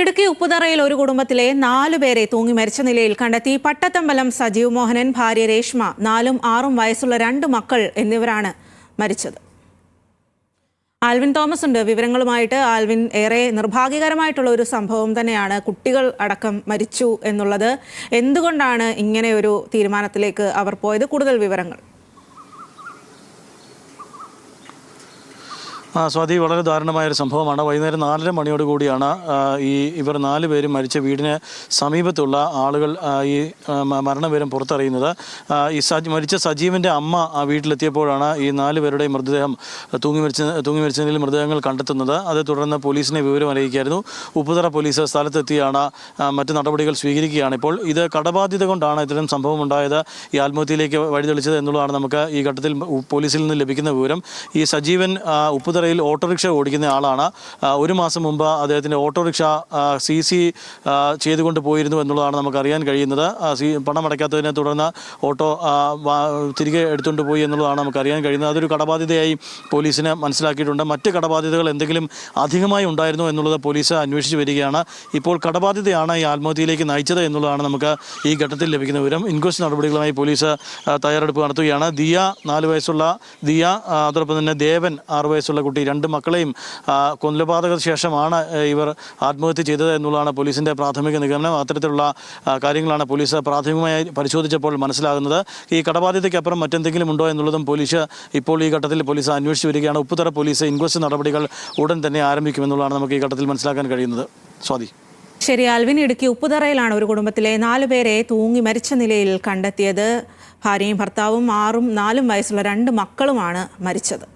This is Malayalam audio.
ഇടുക്കി ഉപ്പുതറയിൽ ഒരു കുടുംബത്തിലെ നാലു പേരെ തൂങ്ങി മരിച്ച നിലയിൽ കണ്ടെത്തി പട്ടത്തമ്പലം സജീവ് മോഹനൻ ഭാര്യ രേഷ്മ നാലും ആറും വയസ്സുള്ള രണ്ട് മക്കൾ എന്നിവരാണ് മരിച്ചത്. ആൽവിൻ തോമസ് ഉണ്ട്. വിവരങ്ങളുമായിട്ട് ആൽവിൻ ഏറെ നിർഭാഗ്യകരമായിട്ടുള്ള ഒരു സംഭവം തന്നെയാണ് കുട്ടികൾ അടക്കം മരിച്ചു എന്നുള്ളത്. എന്തുകൊണ്ടാണ് ഇങ്ങനെ ഒരു തീരുമാനത്തിലേക്ക് അവർ പോയത്? കൂടുതൽ വിവരങ്ങൾ. സ്വാതി വളരെ ദാരുണമായ ഒരു സംഭവമാണ്. വൈകുന്നേരം നാലര മണിയോട് കൂടിയാണ് ഈ ഇവർ നാല് പേരും മരിച്ച വീടിന് സമീപത്തുള്ള ആളുകൾ ഈ ആ, മരണവിവരം പുറത്തറിയുന്നത്. ആ, ഈ സജ് മരിച്ച സജീവിന്റെ അമ്മ ആ വീട്ടിലെത്തിയപ്പോഴാണ് ഈ നാല് പേരുടെ മൃതദേഹം തൂങ്ങി മരിച്ച തൂങ്ങി മരിച്ചതിൽ മൃതദേഹങ്ങൾ കണ്ടെത്തുന്നത്. അതേ തുടർന്ന് പോലീസിനെ വിവരം അറിയിക്കായിരുന്നു ഉപ്പുതറ പോലീസ് സ്ഥലത്തെത്തിയാണ് ആ, മറ്റ് നടപടികൾ സ്വീകരിക്കുകയാണ്. ഇപ്പോൾ ഇത് കടബാധ്യത കൊണ്ടാണ് ഇത്തരം സംഭവം ഉണ്ടായത് ഈ ആത്മഹത്യയിലേക്ക് വഴിതെളിച്ചത് എന്നുള്ളതാണ് നമുക്ക് ഈ ഘട്ടത്തിൽ പോലീസിൽ നിന്ന് ലഭിക്കുന്ന വിവരം. ഈ സജീവൻ ആ, ഉപ്പുതറയിൽ ഓട്ടോറിക്ഷ ഓടിക്കുന്ന ആളാണ്. ഒരു മാസം മുമ്പ് അദ്ദേഹത്തിന്റെ ഓട്ടോറിക്ഷ സി സി ചെയ്തുകൊണ്ട് പോയിരുന്നു എന്നുള്ളതാണ് നമുക്ക് അറിയാൻ കഴിയുന്നത് സി പണം അടയ്ക്കാത്തതിനെ തുടർന്ന് ഓട്ടോ തിരികെ എടുത്തുകൊണ്ട് പോയി എന്നുള്ളതാണ് നമുക്ക് അറിയാൻ കഴിയുന്നത്. അതൊരു കടബാധ്യതയായി പോലീസിന് മനസ്സിലാക്കിയിട്ടുണ്ട്. മറ്റ് കടബാധ്യതകൾ എന്തെങ്കിലും അധികമായി ഉണ്ടായിരുന്നു എന്നുള്ളത് പോലീസ് അന്വേഷിച്ച് വരികയാണ്. ഇപ്പോൾ കടബാധ്യതയാണ് ഈ ആത്മഹത്യയിലേക്ക് നയിച്ചത് എന്നുള്ളതാണ് നമുക്ക് ഈ ഘട്ടത്തിൽ ലഭിക്കുന്ന വിവരം. ഇൻക്വസ്റ്റ് നടപടികളുമായി പോലീസ് തയ്യാറെടുപ്പ് നടത്തുകയാണ്. ദിയ നാല് വയസ്സുള്ള ദിയ അതോടൊപ്പം തന്നെ ദേവൻ ആറ് വയസ്സുള്ള കുട്ടി. രണ്ട് മക്കളെയും കൊലപാതക ശേഷമാണ് ഇവർ ആത്മഹത്യ ചെയ്തത് എന്നുള്ളതാണ് പോലീസിന്റെ പ്രാഥമിക നിഗമനം. അത്തരത്തിലുള്ള കാര്യങ്ങളാണ് പോലീസ് പ്രാഥമികമായി പരിശോധിച്ചപ്പോൾ മനസ്സിലാകുന്നത്. ഈ കടബാധ്യതയ്ക്കപ്പുറം മറ്റെന്തെങ്കിലും ഉണ്ടോ എന്നുള്ളതും പോലീസ് ഇപ്പോൾ ഈ ഘട്ടത്തിൽ പോലീസ് അന്വേഷിച്ച് വരികയാണ്. ഉപ്പുതറ പോലീസ് ഇൻക്വസ്റ്റ് നടപടികൾ ഉടൻ തന്നെ ആരംഭിക്കുമെന്നുള്ളതാണ് നമുക്ക് ഈ ഘട്ടത്തിൽ മനസ്സിലാക്കാൻ കഴിയുന്നത്. സ്വാതി. ശരി ആൽവിൻ ഇടുക്കി ഉപ്പുതറയിലാണ് ഒരു കുടുംബത്തിലെ നാലു പേരെ തൂങ്ങി മരിച്ച നിലയിൽ കണ്ടെത്തിയത്. ഭാര്യയും ഭർത്താവും ആറും നാലും വയസ്സുള്ള രണ്ട് മക്കളുമാണ് മരിച്ചത്.